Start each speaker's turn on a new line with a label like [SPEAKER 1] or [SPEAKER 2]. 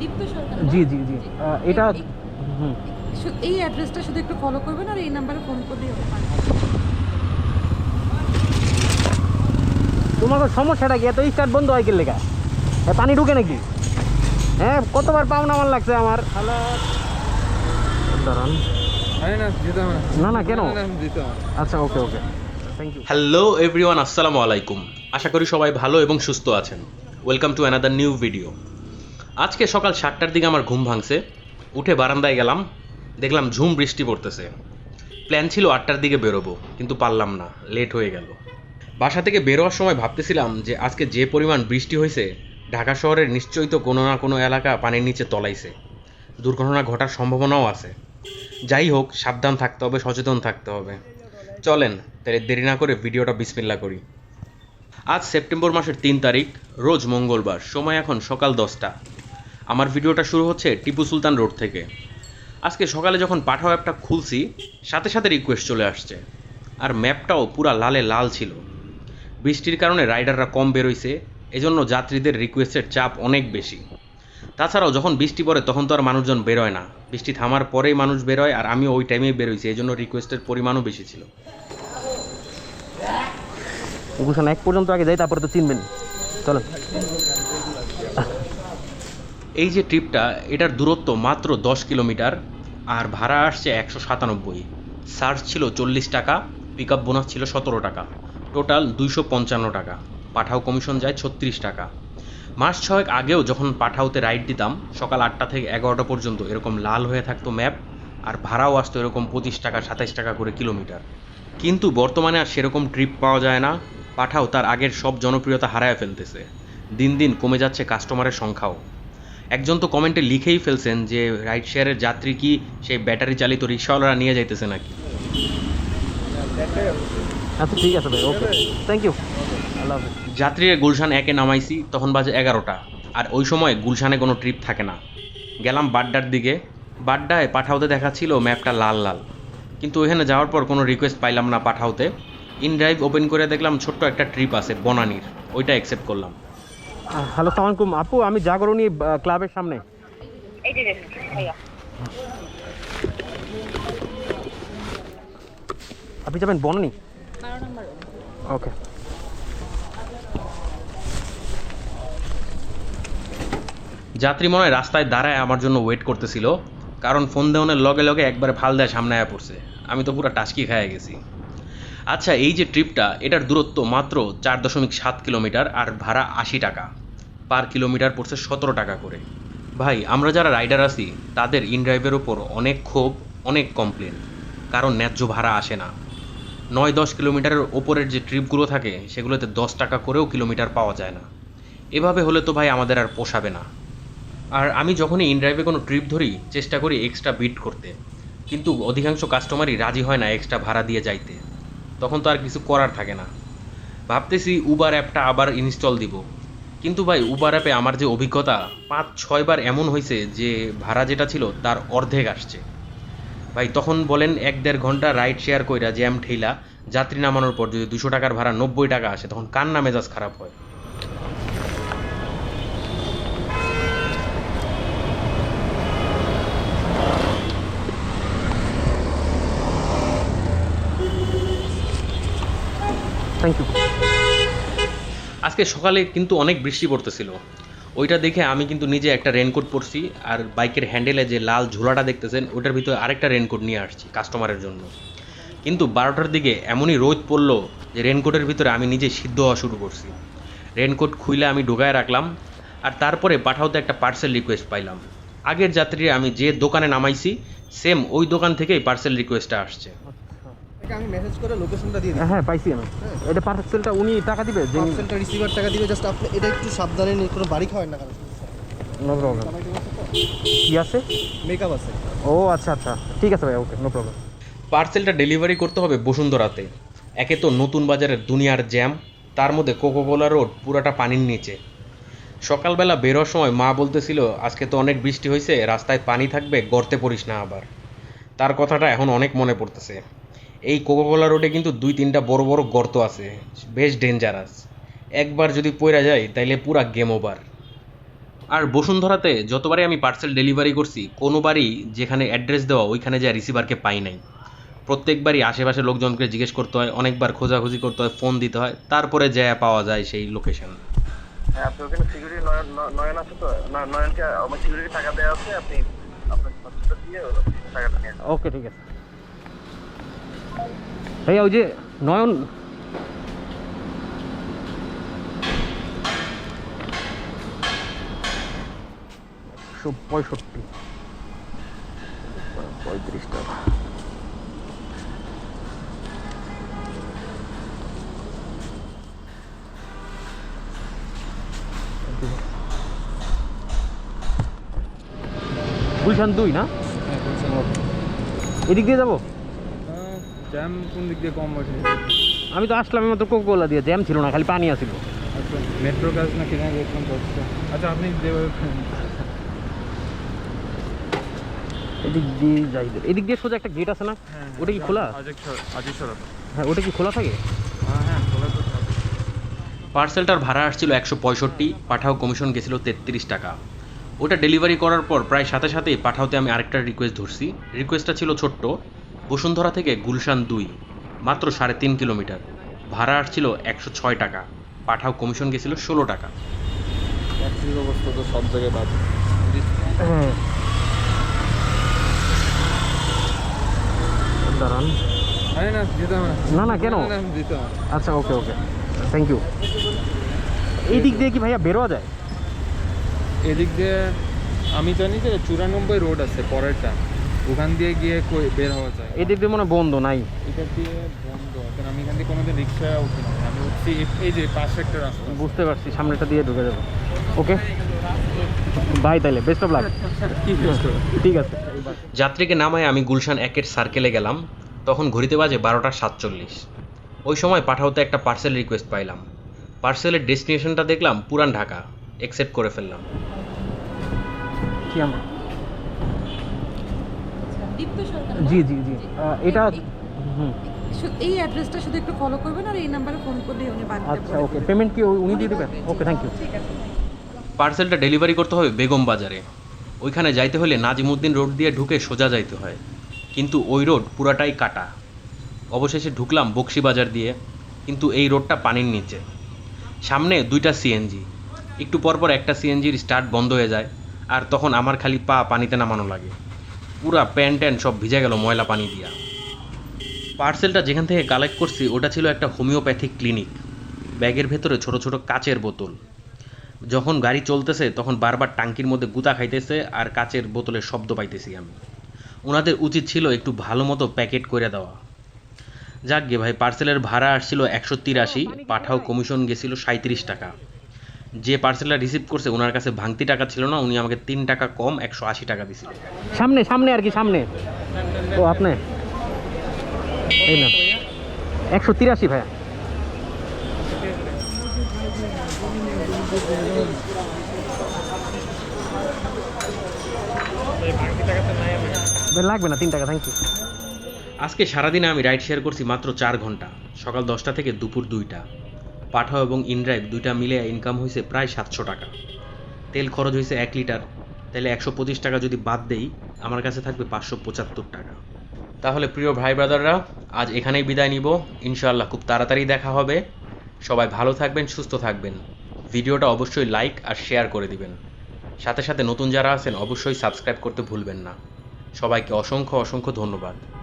[SPEAKER 1] দীপ্ত সরকার
[SPEAKER 2] জি জি জি। এটা
[SPEAKER 1] এই- অ্যাড্রেসটা শুধু একটু ফলো করবেন আর এই নাম্বারে ফোন করলেই হবে।
[SPEAKER 2] তোমার সমস্যাটা কি? এত স্টার্ট বন্ধ হয় কি লেখা এ, পানি ঢুকে নাকি? হ্যাঁ কতবার পাওনা আমার লাগছে আমার? দাঁড়ান।
[SPEAKER 3] না
[SPEAKER 2] না। না কেন? আচ্ছা okay okay. Thank you
[SPEAKER 4] hello everyone আসসালামু আলাইকুম। আশা করি সবাই ভালো এবং সুস্থ আছেন। Welcome to another new video আজকে সকাল সাতটার দিকে আমার ঘুম ভাঙছে। উঠে বারান্দায় গেলাম, দেখলাম ঝুম বৃষ্টি পড়তেছে। প্ল্যান ছিল আটটার দিকে বেরোবো, কিন্তু পারলাম না লেট হয়ে গেল। বাসা থেকে বেরোয়ার সময় ভাবতেছিলাম যে আজকে যে পরিমাণ বৃষ্টি হয়েছে, ঢাকা শহরের নিশ্চয়ই তো কোনো না কোনো এলাকা পানির নিচে তলাইছে। দুর্ঘটনা ঘটার সম্ভাবনাও আছে। যাই হোক, সাবধান থাকতে হবে, সচেতন থাকতে হবে। চলেন, তাহলে দেরি না করে ভিডিওটা বিসমিল্লা করি। আজ সেপ্টেম্বর মাসের তিন তারিখ, রোজ মঙ্গলবার, সময় এখন সকাল দশটা। আমার ভিডিওটা শুরু হচ্ছে টিপু সুলতান রোড থেকে। আজকে সকালে যখন পাঠাও অ্যাপটা খুলছি, সাথে সাথে রিকোয়েস্ট চলে আসছে। আর ম্যাপটাও পুরা লালে লাল ছিল। বৃষ্টির কারণে রাইডাররা কম বেরোইছে, এজন্য যাত্রীদের রিকোয়েস্টের চাপ অনেক বেশি। তাছাড়াও যখন বৃষ্টি পড়ে, তখন তো আর মানুষজন বেরোয় না। বৃষ্টি থামার পরেই মানুষ বেরোয়, আর আমি ওই টাইমেই বেরোইছি এই জন্য রিকোয়েস্টের পরিমাণও বেশি ছিল।
[SPEAKER 2] এক পর্যন্ত আগে যাই, তারপরে তো চিনবেন। চলেন
[SPEAKER 4] এই যে ট্রিপটা, এটার দূরত্ব মাত্র দশ কিলোমিটার, আর ভাড়া আসছে একশো সাতানব্বই। চার্জ ছিল চল্লিশ টাকা পিক আপ বোনাস ছিল সতেরো টাকা। টোটাল দুইশো পঞ্চান্ন টাকা। পাঠাও কমিশন যায় ছত্রিশ টাকা। মাস ছয়েক আগেও যখন পাঠাওতে রাইড দিতাম, সকাল আটটা থেকে এগারোটা পর্যন্ত এরকম লাল হয়ে থাকতো ম্যাপ আর ভাড়াও আসতো এরকম পঁচিশ টাকা, সাতাইশ টাকা করে কিলোমিটার। কিন্তু বর্তমানে আর সেরকম ট্রিপ পাওয়া যায় না। পাঠাও তার আগের সব জনপ্রিয়তা হারায় ফেলতেছে। দিন দিন কমে যাচ্ছে কাস্টমারের সংখ্যাও। একজন তো কমেন্টে লিখেই ফেলছেন যে রাইড শেয়ারের যাত্রী কি সেই ব্যাটারি চালিত রিক্সাওয়ালারা নিয়ে যাইতেছে নাকি?
[SPEAKER 2] আচ্ছা ঠিক আছে ভাই ওকে থ্যাংক ইউ আল্লাহ
[SPEAKER 4] যাত্রীরা গুলশান একে নামাইছি তখন বাজে এগারোটা। আর ওই সময় গুলশানে কোনো ট্রিপ থাকে না। গেলাম বাড্ডার দিকে। বাড্ডায় পাঠাওতে দেখাচ্ছিল ম্যাপটা লাল লাল। কিন্তু ওইখানে যাওয়ার পর কোনো রিকোয়েস্ট পাইলাম না পাঠাওতে। ইন ড্রাইভ ওপেন করে দেখলাম ছোট্ট একটা ট্রিপ আছে বনানির। ওইটা অ্যাকসেপ্ট করলাম।
[SPEAKER 2] হ্যালো সালাম আলাইকুম। আপু আমি জাগরণী ক্লাবের সামনে। আপনি যাবেন বননি? ওকে।
[SPEAKER 4] যাত্রী মনে হয় রাস্তায় দাঁড়ায় আমার জন্য ওয়েট করতেছিল কারণ ফোন দেওয়ানোর লগে লগে একবারে ফাল দেয় সামনে আয়া পড়ছে। আমি তো পুরো টাস্কি খাইয়ে গেছি। আচ্ছা এই যে ট্রিপটা, এটার দূরত্ব মাত্র চার দশমিক সাত কিলোমিটার আর ভাড়া আশি টাকা। পার কিলোমিটার পড়ছে সতেরো টাকা করে। ভাই, আমরা যারা রাইডার আছি, তাদের ইন ড্রাইভের ওপর অনেক ক্ষোভ, অনেক কমপ্লেন। কারণ ন্যায্য ভাড়া আসে না। নয় দশ কিলোমিটারের ওপরের যে ট্রিপগুলো থাকে, সেগুলোতে দশ টাকা করেও কিলোমিটার পাওয়া যায় না। এভাবে হলে তো ভাই আমাদের আর পোষাবে না। আর আমি যখনই ইনড্রাইভে কোনো ট্রিপ ধরি, চেষ্টা করি এক্সট্রা বিট করতে। কিন্তু অধিকাংশ কাস্টমারই রাজি হয় না এক্সট্রা ভাড়া দিয়ে যাইতে। তখন তো আর কিছু করার থাকে না। ভাবতেছি উবার অ্যাপটা আবার ইনস্টল দিব। কিন্তু ভাই উবার অ্যাপে আমার যে অভিজ্ঞতা, পাঁচ ছয়বার এমন হয়েছে যে ভাড়া যেটা ছিল তার অর্ধেক আসছে। ভাই, তখন বলেন এক দেড় ঘণ্টা রাইড শেয়ার কইরা জ্যাম ঠেলা যাত্রী নামানোর পর যদি দুশো টাকার ভাড়া নব্বই টাকা আসে, তখন কার না মেজাজ খারাপ হয়।
[SPEAKER 2] থ্যাংক ইউ
[SPEAKER 4] আজকে সকালে কিন্তু অনেক বৃষ্টি পড়তেছিল। ওইটা দেখে আমি কিন্তু নিজে একটা রেনকোট পরছি আর বাইকের হ্যান্ডেলে যে লাল ঝোলাটা দেখতেছেন, ওইটার ভিতরে আরেকটা রেনকোট নিয়ে আসছি কাস্টমারের জন্য। কিন্তু বারোটার দিকে এমনই রোদ পড়ল যে রেনকোটের ভিতরে আমি নিজে সিদ্ধ হওয়া শুরু করছি। রেনকোট খুইলে আমি ঢোকায় রাখলাম আর তারপরে পাঠাওতে একটা পার্সেল রিকোয়েস্ট পাইলাম। আগের যাত্রী আমি যে দোকানে নামাইছি সেম ওই দোকান থেকেই পার্সেল রিকোয়েস্টটা আসছে।
[SPEAKER 3] আমি মেসেজ করে লোকেশনটা দিয়ে
[SPEAKER 2] হ্যাঁ পাইছি আমি। এটা পার্সেলটা উনি টাকা দিবে যে
[SPEAKER 3] পার্সেলটা রিসিভার টাকা দিবে জাস্ট আপনি এটা একটু সাবধানে নিন কোনো বাড়ি না কারণ।
[SPEAKER 2] নো প্রবলেম কি আছে?
[SPEAKER 3] মেকআপ আছে।
[SPEAKER 2] ও আচ্ছা আচ্ছা। ঠিক আছে ভাই ওকে নো প্রবলেম
[SPEAKER 4] পার্সেলটা ডেলিভারি করতে হবে বসুন্ধরাতে। একে তো নতুন বাজারের দুনিয়ার জ্যাম তার মধ্যে কোকোকোলা রোড পুরাটা পানির নিচে। সকালবেলা বেরোর সময় মা বলতেছিল আজকে তো অনেক বৃষ্টি হয়েছে রাস্তায় পানি থাকবে গর্তে পড়িস না আবার। তার কথাটা এখন অনেক মনে পড়তেছে। এই কোকোকোলা রোডে কিন্তু দুই তিনটা বড় বড় গর্ত আছে। বেশ ডেঞ্জারাস একবার যদি পড়া যায় তাইলে পুরা গেম ওভার আর বসুন্ধরাতে যতবারই আমি পার্সেল ডেলিভারি করছি কোনোবারই যেখানে অ্যাড্রেস দেওয়া ওইখানে যা রিসিভারকে পাই নাই। প্রত্যেকবারই আশেপাশে লোকজনকে জিজ্ঞেস করতে হয় অনেকবার খোঁজাখুঁজি করতে হয় ফোন দিতে হয় তারপরে যা পাওয়া যায় সেই লোকেশন
[SPEAKER 5] হ্যাঁ আপনি ওখানে সিকিউরিটি নয়ন আছে তো? নয়নকে আমার সিকিউরিটি টাকা দেওয়া আছে আপনি আপনার দিয়ে টাকাটা নিয়ে
[SPEAKER 2] ওকে ঠিক আছে। ভাইয়া ওই যে নয়ন। পঁয়ষট্টি। পঁয়ত্রিশ টাকা। গুলশান দুই না? এদিক দিয়ে যাব?
[SPEAKER 6] জ্যাম কোন দিক দিয়ে কম
[SPEAKER 2] আমি তো আসলাম মাত্র কোকোলা দিয়ে। জ্যাম ছিল না খালি পানি আসিল
[SPEAKER 6] আচ্ছা মেট্রো কাজ না কিনা দেখলাম আচ্ছা আপনি
[SPEAKER 2] এদিক দিয়ে যাই এদিক দিয়ে সোজা একটা গেট আছে না? ওটা কি খোলা? হ্যাঁ ওটা কি খোলা থাকে?
[SPEAKER 6] হ্যাঁ হ্যাঁ থাকে।
[SPEAKER 4] পার্সেলটার ভাড়া আসছিল একশো পঁয়ষট্টি পাঠাও কমিশন গেছিল তেত্রিশ টাকা। ওটা ডেলিভারি করার পর প্রায় সাথে সাথেই পাঠাওতে আমি আরেকটা রিকোয়েস্ট ধরছি। রিকোয়েস্টটা ছিল ছোট্ট। বসুন্ধরা থেকে গুলশান দুই মাত্র সাড়ে তিন কিলোমিটার। ভাড়া আসছিল একশো ছয় টাকা পাঠাও কমিশন গেছিল ষোলো টাকা।
[SPEAKER 6] ট্যাক্সির অবস্থা তো সব জায়গায় বাজে
[SPEAKER 2] হ্যাঁ দাঁড়ান।
[SPEAKER 6] না
[SPEAKER 2] না, না, কেন? আচ্ছা ওকে ওকে। থ্যাংক ইউ এই দিক দিয়ে কি ভাইয়া বেরোয়া যায়?
[SPEAKER 6] এদিক দিয়ে আমি জানি যে চুরানব্বই রোড আছে পরেরটা। ওখান দিয়ে গিয়ে বের হওয়া যায়?
[SPEAKER 2] এই দিক দিয়ে মনে বন্ধ নাই?
[SPEAKER 6] এটা দিয়ে বন্ধ। কারণ আমি এখান থেকে কোনোদিন রিক্সা উঠি না। আমি উঠছি এই- যে পাশে একটা রাস্তা
[SPEAKER 2] বুঝতে পারছি সামনেটা দিয়ে ঢুকে যাব। ওকে? বাই তাহলে বেস্ট অফ লাক ঠিক আছে
[SPEAKER 4] যাত্রীকে নামায় আমি গুলশান একের সার্কেলে গেলাম। তখন ঘড়িতে বাজে বারোটা সাতচল্লিশ। ওই সময় পাঠাওতে একটা পার্সেল রিকোয়েস্ট পাইলাম। পার্সেলের ডেস্টিনেশনটা দেখলাম পুরান ঢাকা। অ্যাকসেপ্ট করে ফেললাম।
[SPEAKER 2] কি আমার?
[SPEAKER 1] দীপ্ত সরকার
[SPEAKER 2] জি জি জি। এটা হুম।
[SPEAKER 1] এই অ্যাড্রেসটা শুধু একটু ফলো করবেন আর এই নাম্বারে ফোন করলে উনি বাড়িতে
[SPEAKER 2] আচ্ছা ওকে পেমেন্ট কি উনি দিয়ে দেবেন? ওকে থ্যাংক ইউ
[SPEAKER 1] ঠিক আছে।
[SPEAKER 4] পার্সেলটা ডেলিভারি করতে হবে বেগম বাজারে। ওইখানে যাইতে হলে নাজিমুদ্দিন রোড দিয়ে ঢুকে সোজা যাইতে হয়। কিন্তু ওই রোড পুরাটাই কাটা। অবশেষে ঢুকলাম বক্সি বাজার দিয়ে। কিন্তু এই রোডটা পানির নিচে। সামনে দুইটা সিএনজি একটু পর পর একটা সিএনজির স্টার্ট বন্ধ হয়ে যায়। আর তখন আমার খালি পা পানিতে নামানো লাগে। পুরা প্যান্ট ট্যান্ট সব ভিজে গেল ময়লা পানি দিয়া। পার্সেলটা যেখান থেকে কালেক্ট করছি, ওটা ছিল একটা হোমিওপ্যাথিক ক্লিনিক। ব্যাগের ভেতরে ছোট ছোট কাচের বোতল। যখন গাড়ি চলতেছে, তখন বারবার টাঙ্কির মধ্যে গুতা খাইতেছে আর কাচের বোতলের শব্দ পাইতেছি আমি। ওনাদের উচিত ছিল একটু ভালো মতো প্যাকেট করে দেওয়া। যাক গে ভাই, পার্সেলের ভাড়া আসছিল একশো তিরাশি, পাঠাও কমিশন গেছিল সাঁত্রিশ টাকা। যে পার্সেলটা রিসিভ করছে ওনার কাছে ভাঙতি টাকা ছিল না উনি আমাকে তিন টাকা কম একশো আশি টাকা দিছিল।
[SPEAKER 2] সামনে সামনে আর কি সামনে। ও আপনি? এই না একশো তিরাশি ভাইয়া। লাগবে না তিন টাকা থ্যাংক ইউ
[SPEAKER 4] আজকে সারাদিনে আমি রাইড শেয়ার করছি মাত্র চার ঘণ্টা। সকাল দশটা থেকে দুপুর দুইটা। পাঠাও এবং ইনড্রাইভ দুইটা মিলে ইনকাম হয়েছে প্রায় সাতশো টাকা। তেল খরচ হয়েছে এক লিটার তাহলে একশো পঁচিশ টাকা যদি বাদ দেই, আমার কাছে থাকবে পাঁচশো পঁচাত্তর টাকা। তাহলে প্রিয় ভাই ব্রাদাররা, আজ এখানেই বিদায় নিব। ইনশাআল্লাহ খুব তাড়াতাড়ি দেখা হবে। সবাই ভালো থাকবেন, সুস্থ থাকবেন। ভিডিওটা অবশ্যই লাইক আর শেয়ার করে দিবেন। সাথে সাথে নতুন যারা আছেন, অবশ্যই সাবস্ক্রাইব করতে ভুলবেন না। সবাইকে অসংখ্য অসংখ্য ধন্যবাদ।